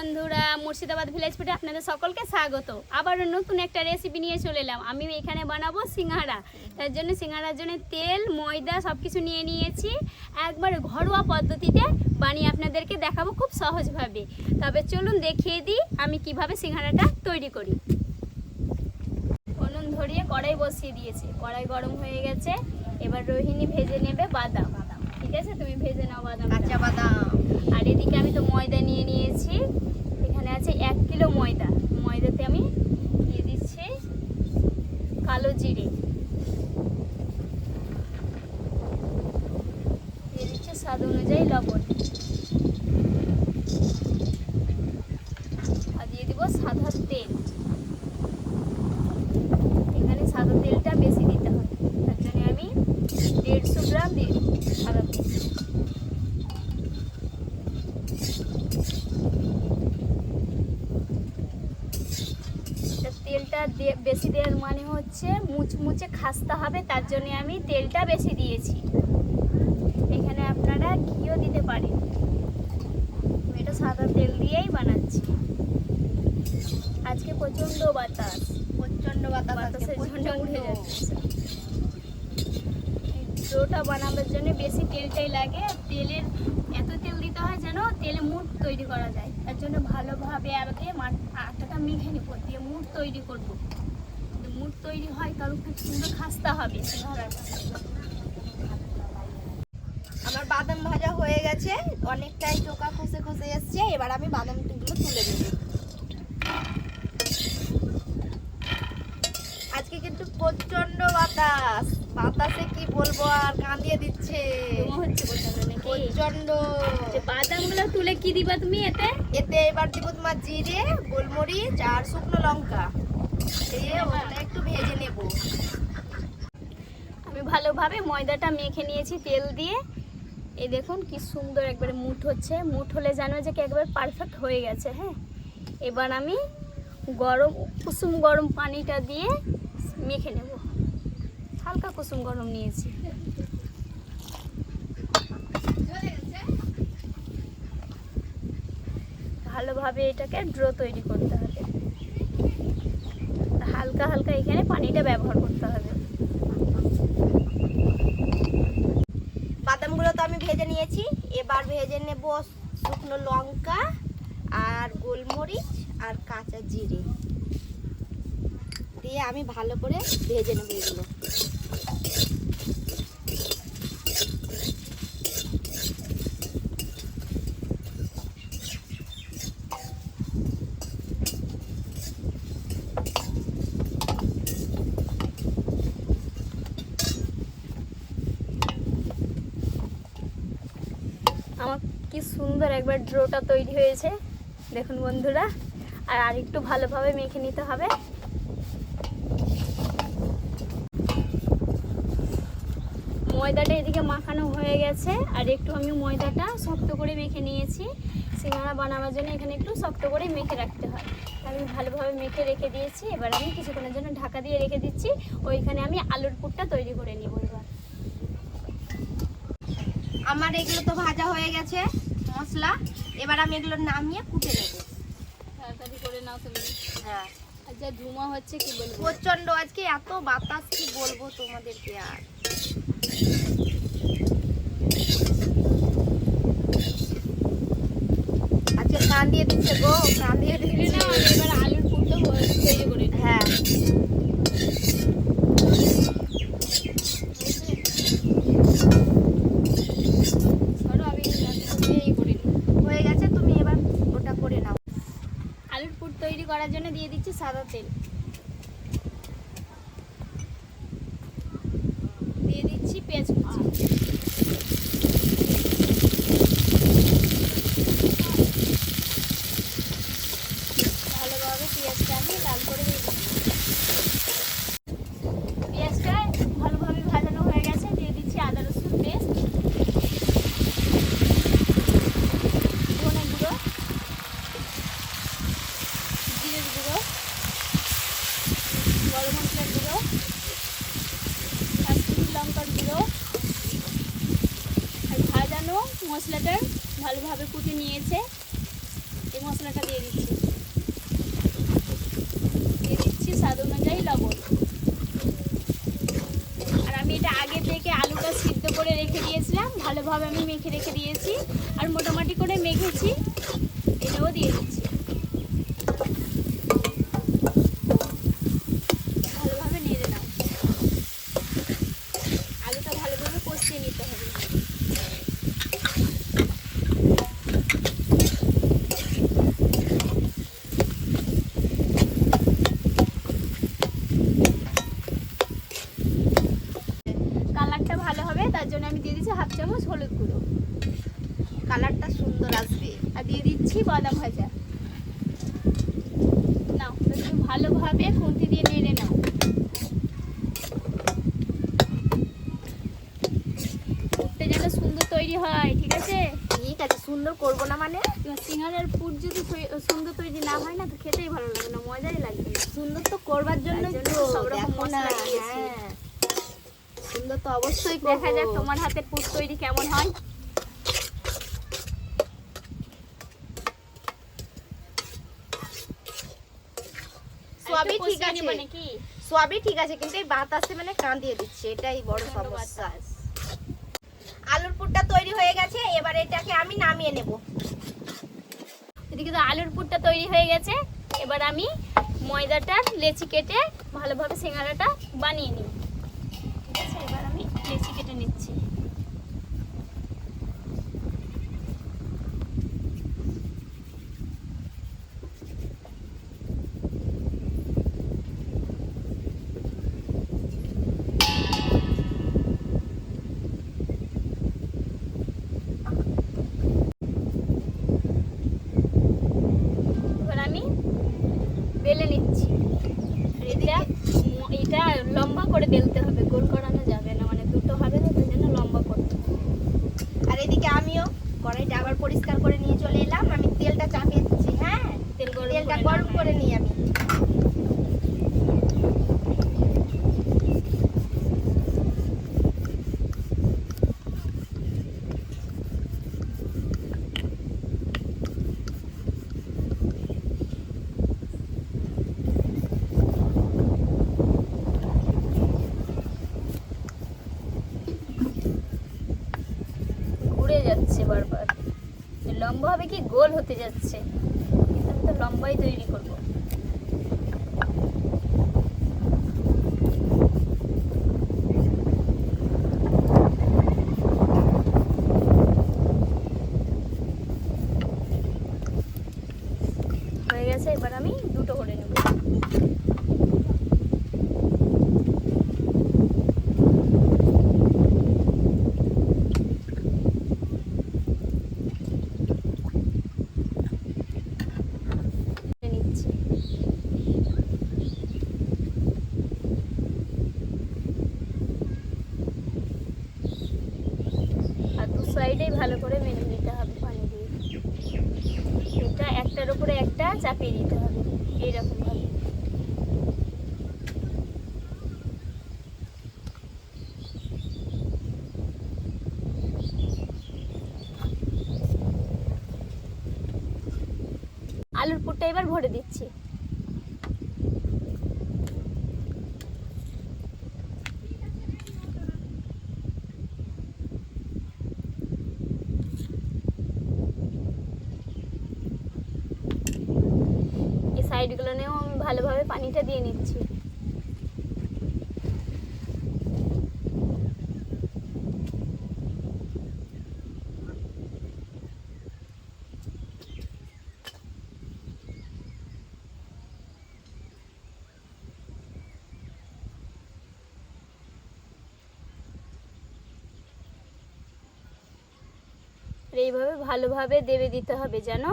বন্ধুরা, মুর্শিদাবাদ ভিলেজ ফুডে আপনাদের সকলকে স্বাগত। আবারও নতুন একটা রেসিপি নিয়ে চলে এলাম। আমি এখানে বানাবো সিঙ্গারা। তার জন্য সিঙ্গারার জন্য তেল, ময়দা সব কিছু নিয়ে নিয়েছি। একবার ঘরোয়া পদ্ধতিতে বানিয়ে আপনাদেরকে দেখাবো খুব সহজভাবে। তবে চলুন দেখিয়ে দিই আমি কীভাবে সিঙ্গারাটা তৈরি করি। উনুন ধরিয়ে কড়াই বসিয়ে দিয়েছি। কড়াই গরম হয়ে গেছে। এবার রোহিণী ভেজে নেবে বাদাম। ঠিক আছে? তুমি ভেজে নাও বাদাম কাঁচা বাদাম আর এদিকে আমি তো ময়দা নিয়ে নিয়েছি এখানে আছে এক কিলো ময়দা ময়দাতে আমি দিয়ে দিচ্ছি কালো জিরে দিয়ে দিচ্ছি স্বাদ অনুযায়ী লবণ আর দিয়ে দিব সাদা তেল এখানে সাদা তেলটা বেশি দিতে হয় তার জন্য আমি দেড়শো গ্রাম দিয়ে দিই সাদা তেল তা তেলটা বেশি দেওয়ার মানে হচ্ছে মুচমুচে খাস্তা হবে তার জন্য আমি তেলটা বেশি দিয়েছি। এখানে আপনারা ঘিও দিতে পারেন। এটা সাদা তেল দিয়েই বানাচ্ছি। আজকে প্রচণ্ড বাতাস। প্রচণ্ড বাতাস বাতাসের জন্য উঠে যাচ্ছে। ডোটা বানাবার জন্য বেশি তেলটাই লাগে। তেলের এত তেল দিতে হয় যেন তেলে মুট তৈরি করা যায়। তার জন্য ভালোভাবে আগে আটাটা মেখে নিব, দিয়ে মুট তৈরি করব। মুট তৈরি হয় তাহলে খুব সুন্দর খাস্তা হবে। আমার বাদাম ভাজা হয়ে গেছে। অনেকটাই চোকা খসে খসে এসছে। এবার আমি বাদামগুলো তুলে দেবো আজকে কিন্তু প্রচণ্ড বাতাস। বাতাসে কি বলব আর কাঁদিয়ে দিচ্ছে? প্রচণ্ড বাদামগুলো তুলে কি দিবা তুমি এতে? এতে এবার দিব তোমার জিরে গোলমরিচ আর শুকনো লঙ্কা। একটু ভেজে নেব। আমি ভালোভাবে ময়দাটা মেখে নিয়েছি তেল দিয়ে। এই দেখুন কি সুন্দর একবারে মুঠ হচ্ছে। মুঠ হলে জানো যে কি একবার পারফেক্ট হয়ে গেছে হ্যাঁ? এবার আমি গরম কুসুম গরম পানিটা দিয়ে মেখে নেব। হালকা কুসুম গরম নিয়েছি। ভালোভাবে এটাকে ড্রো তৈরি করতে হবে। হালকা হালকা এখানে পানিটা ব্যবহার করতে হবে। বাদামগুলো তো আমি ভেজে নিয়েছি। এবার ভেজে নেব শুকনো লঙ্কা আর গোলমরিচ আর কাঁচা জিরে। দিয়ে আমি ভালো করে ভেজে নেব এগুলো আমার কি সুন্দর একবার ড্রোটা তৈরি হয়েছে। দেখুন বন্ধুরা, আর আরেকটু ভালোভাবে মেখে নিতে হবে। ময়দাটা এদিকে মাখানো হয়ে গেছে, আর একটু আমি ময়দাটা শক্ত করে মেখে নিয়েছি। সিঙ্গারা বানাবার জন্য এখানে একটু শক্ত করে মেখে রাখতে হয়। আমি ভালোভাবে মেখে রেখে দিয়েছি, এবার আমি কিছুক্ষণের জন্য ঢাকা দিয়ে রেখে দিচ্ছি। ওইখানে আমি আলুর পুরটা তৈরি করে নিব এবার। আমার এগুলো তো ভাজা হয়ে গেছে। মশলা এবার আমি এগুলো নামিয়ে কুটে নেব। তাড়াতাড়ি করে নাও তুমি। হ্যাঁ। আচ্ছা ধুমা হচ্ছে কি বলব? প্রচণ্ড আজকে এত বাতাস কি বলব তোমাদেরকে আর। আজকে কান দিয়ে দিচ্ছে গো কান দিয়ে দিলে দিচ্ছে। না এবার আলুর। হ্যাঁ ধরো আমি এই করে নিই। হয়ে গেছে তুমি এবার ওটা করে নাও আলুর পুর তৈরি করার জন্য দিয়ে দিচ্ছি সাদা তেল। দিয়ে দিচ্ছি পেঁয়াজ কুচি ভালোভাবে পেঁয়াজটা আমি লাল করে দিয়ে দিচ্ছি পেঁয়াজটা ভালোভাবে ভাজানো হয়ে গেছে দিয়ে দিচ্ছি আদা রসুন পেস্ট ধনে গুঁড়ো জিরের গুঁড়ো গরম মশলার গুঁড়ো কাশ্মীরি লঙ্কার গুঁড়ো আর ভাজানো মশলাটা ভালোভাবে কুটে নিয়েছে এই মশলা মশলাটা দিয়ে দিচ্ছি দিয়ে দিচ্ছি স্বাদ অনুযায়ী লবণ আর আমি এটা আগে থেকে আলুটা সিদ্ধ করে রেখে দিয়েছিলাম, ভালোভাবে আমি মেখে রেখে দিয়েছি, আর মোটামুটি করে মেখেছি। এটাও দিয়ে দিচ্ছি ভালোভাবে নেড়ে নাও আলুটা ভালোভাবে কষিয়ে নিতে হবে কালারটা ভালো হবে তার জন্য আমি দিয়ে দিচ্ছি হাফ চামচ হলুদ গুঁড়ো। কালারটা সুন্দর আসবে। আর দিয়ে দিচ্ছি বাদাম ভাজা। নাও একটু ভালোভাবে খুন্তি দিয়ে নেড়ে নাও। পুরটা যেন সুন্দর তৈরি হয় ঠিক আছে? ঠিক আছে সুন্দর করব না মানে? সিঙ্গারের পুর যদি সুন্দর তৈরি না হয় না তো খেতেই ভালো লাগবে না মজাই লাগবে সুন্দর তো করবার জন্য তার সব রকম মশলা দিয়েছি। সুন্দর তো অবশ্যই দেখা যাক তোমার হাতের তৈরি কেমন হয়। সবই ঠিক আছে। নেব নাকি? সবই ঠিক আছে কিন্তু এই বাতাসে মানে কাঁদিয়ে দিচ্ছে এটাই বড়। সমস্যা। আলুর পুরটা তৈরি হয়ে গেছে এবার এটাকে আমি নামিয়ে নেব। এদিকে তো আলুর পুরটা তৈরি হয়ে গেছে এবার আমি ময়দাটার লেচি কেটে ভালোভাবে সিঙ্গারাটা বানিয়ে নিই ঠিক আছে এবার আমি লেচি কেটে নিচ্ছি। বেলে নিচ্ছি। এটা এটা লম্বা করে বেলতে হবে গোল করানো যাবে না মানে দুটো হবে না তাই জন্য লম্বা করতে হবে। আর এদিকে আমিও কড়াইটা আবার পরিষ্কার করে নিয়ে চলে এলাম আমি তেলটা চাপিয়ে দিচ্ছি হ্যাঁ? তেল গরম তেলটা গরম করে নিই আমি ঘুরে যাচ্ছে বারবার এ লম্বা হবে কি গোল হতে যাচ্ছে। তো লম্বাই তৈরি করব হয়ে গেছে এবার আমি দুটো করে নেব নিচ্ছি আর দু সাইডেই ভালো করে মেনে নিতে হবে পানি দিয়ে। এটা একটার উপরে একটা চাপিয়ে দিতে হবে এইরকম ভাবে আলুর পুরটা এবার ভরে দিচ্ছি এই সাইডগুলো নিয়েও আমি ভালোভাবে পানিটা দিয়ে নিচ্ছি। এইভাবে ভালোভাবে দেবে দিতে হবে যেন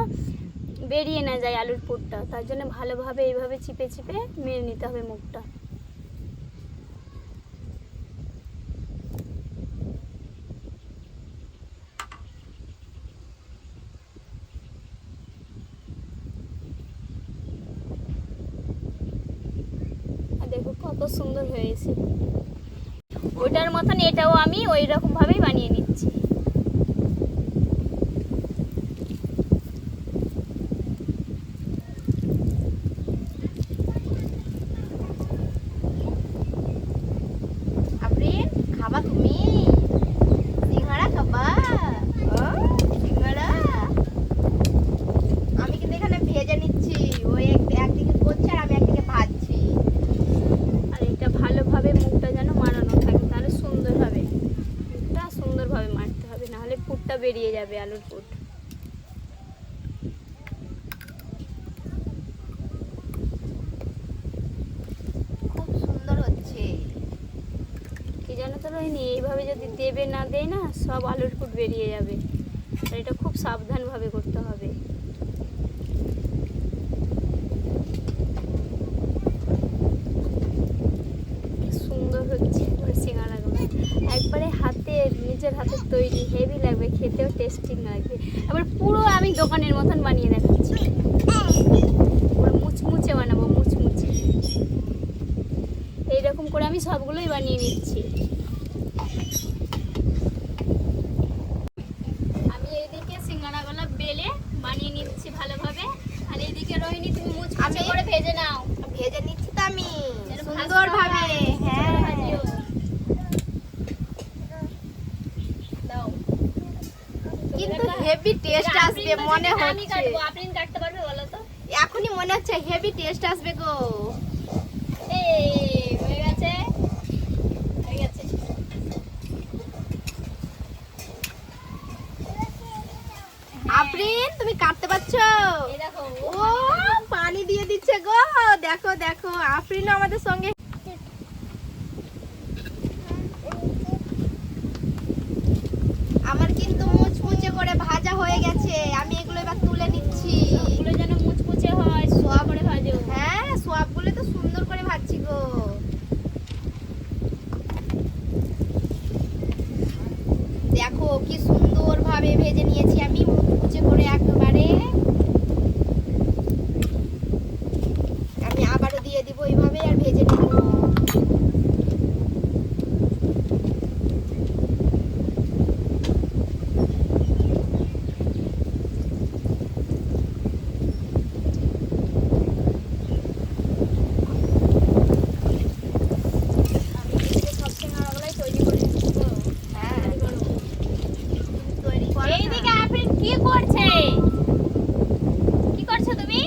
বেরিয়ে না যায় আলুর পুরটা। তার জন্য ভালোভাবে এইভাবে চিপে চিপে মেরে নিতে হবে মুখটা। দেখো কত সুন্দর হয়েছে। ওটার মতন এটাও আমি ওই রকম ভাবেই বানিয়ে নিচ্ছি। যাবে আলুর পুট খুব সুন্দর হচ্ছে। কি জানো তো রোহিণী এইভাবে যদি দেবে না দেয় না সব আলুর পুট বেরিয়ে যাবে। আর এটা খুব সাবধানভাবে করতে হবে কি সুন্দর হচ্ছে এবার সিঙ্গারাগুলো একবারে হাতে নিজের হাতের তৈরি হেভি লাগবে খেতেও টেস্টিং লাগবে এবার পুরো আমি দোকানের মতন বানিয়ে দেখাচ্ছি। পুরো মুচমুচে বানাবো মুচমুচে। এইরকম করে আমি সবগুলোই বানিয়ে নিচ্ছি। আমি এইদিকে সিঙ্গারাগুলো বেলে বানিয়ে নিচ্ছি ভালোভাবে। আর এইদিকে রোহিণী তুমি মুচমুচে করে ভেজে নাও। ভেজে নিচ্ছি তো আমি। যেন সুন্দর ভাবে ভাজতে হয়, হ্যাঁ সুন্দর ভাজিও। দাও। কিন্তু এটা- হেভি টেস্ট আসবে মনে হচ্ছে। কাটবো, আফরিন কাটতে পারবে বলো তো? এখনই মনে হচ্ছে হেভি টেস্ট আসবে গো। এই হয়ে গেছে। হয়ে গেছে। আফরিন তুমি কাটতে পারছ? ও পানি দিয়ে দিচ্ছে গো। দেখো দেখো আফরিন আমাদের সঙ্গে আমার কিন্তু মুচমুচে করে ভাজা হয়ে গেছে আমি এগুলো এবার তুলে নিচ্ছি সবগুলো যেন মুচমুচে হয় সোয়া করে ভাজো হ্যাঁ সবগুলো তো সুন্দর করে ভাজছি গো দেখো কি সুন্দর ভাবে ভেজে নিয়েছি আমি মুচমুচে করে একেবারে আমি আবারও দিয়ে দিব এইভাবে আর ভেজে নেব আমি এদিকে সব সিঙ্গারাগুলোই তৈরি করে নিচ্ছি তো হ্যাঁ তৈরি করো। তৈরি করো না। এইদিকে আফরিন কি করছে কি করছ তুমি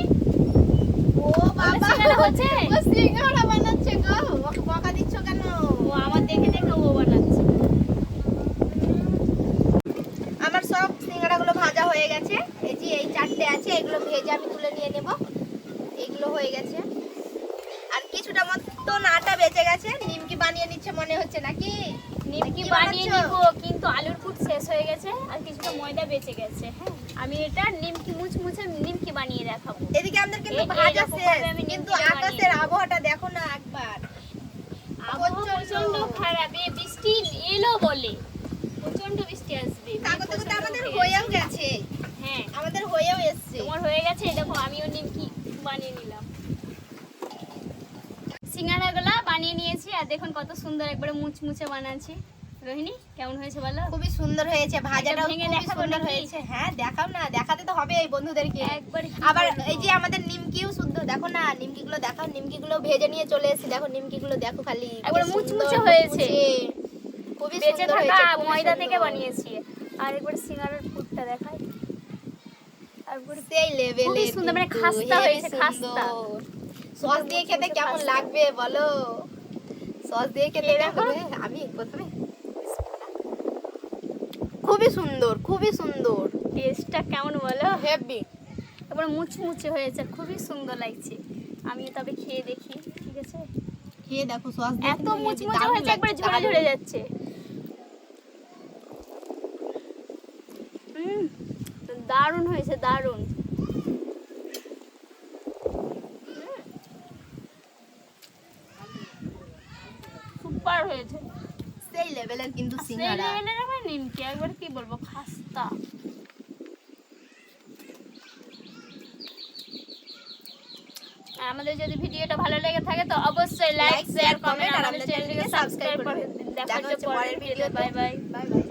ও বাবা সিঙ্গারা হচ্ছে? ও সিঙ্গারা বানাচ্ছে গো ওকে বকা দিচ্ছ কেন ও আমার দেখে দেখে ও বানাচ্ছে আমার সব সিঙ্গারাগুলো ভাজা হয়ে গেছে এই যে এই চারটে আছে এগুলো ভেজে আমি তুলে নিয়ে নেব এগুলো হয়ে গেছে আর মতন আটা বেঁচে গেছে নিমকি বানিয়ে নিচ্ছে মনে হচ্ছে নাকি? নিমকি বানিয়ে নিব কিন্তু আলুর পুট শেষ হয়ে গেছে আর কিছুটা ময়দা বেঁচে গেছে। হ্যাঁ আমি এটা নিমকি মুচমুচে নিমকি বানিয়ে দেখাবো। এদিকে আমাদের কিন্তু ভাজা শেষ কিন্তু আকাশের আবহাওয়াটা দেখো না একবার। আবহাওয়া প্রচণ্ড খারাপ এ বৃষ্টি এলো বলে। প্রচণ্ড বৃষ্টি আসবে মেঘ তো আমাদের হয়েও গেছে। গেছে। হ্যাঁ। আমাদের হয়েও এসছে। তোমার হয়ে গেছে দেখো আমিও নিমকি বানিয়ে নিলাম সিঙ্গারাগুলা বানিয়ে নিয়েছি আর দেখুন কত সুন্দর একবারে মুচমুচে বানাচ্ছি। রোহিণী কেমন হয়েছে বলো? খুবই সুন্দর হয়েছে ভাজাটাও খুবই সুন্দর হয়েছে। হ্যাঁ দেখাও না দেখাতে তো হবে এই বন্ধুদেরকে। একবার আবার এই যে আমাদের নিমকিও শুদ্ধ দেখো না নিমকিগুলো দেখাও নিমকিগুলো ভেজে নিয়ে চলে এসেছি দেখো নিমকিগুলো দেখো খালি একবার মুচমুচে হয়েছে। খুবই বেঁচে সুন্দর থাকা হয়েছে, ময়দা থেকে বানিয়েছি। আর একবার সিঙ্গারার পুরটা দেখাই। একবারে সেই লেভেলে খুবই সুন্দর, মানে খাস্তা হয়েছে, খাস্তা। সস দিয়ে খেতে কেমন লাগবে বলো? সস দিয়ে খেতে দেখো। আমি প্রথমে খুবই সুন্দর খুবই সুন্দর। টেস্টটা কেমন বলো? হেভি একবার মুচমুচে হয়েছে খুবই সুন্দর লাগছে। আমি তবে খেয়ে দেখি ঠিক আছে? খেয়ে দেখো সস এত মুচমুচে হয়েছে একবারে ঝরে ঝরে যাচ্ছে। দারুণ হয়েছে দারুণ সুপার হয়েছে সেই লেভেলের কিন্তু সিঙ্গারা সেই লেভেলের আমার নিমকি একবার কি বলব খাস্তা। আমাদের যদি ভিডিওটা ভালো লেগে থাকে তো অবশ্যই লাইক শেয়ার কমেন্ট আর আমাদের চ্যানেলটিকে সাবস্ক্রাইব করে দেখা হচ্ছে পরের ভিডিওতে। Bye bye bye bye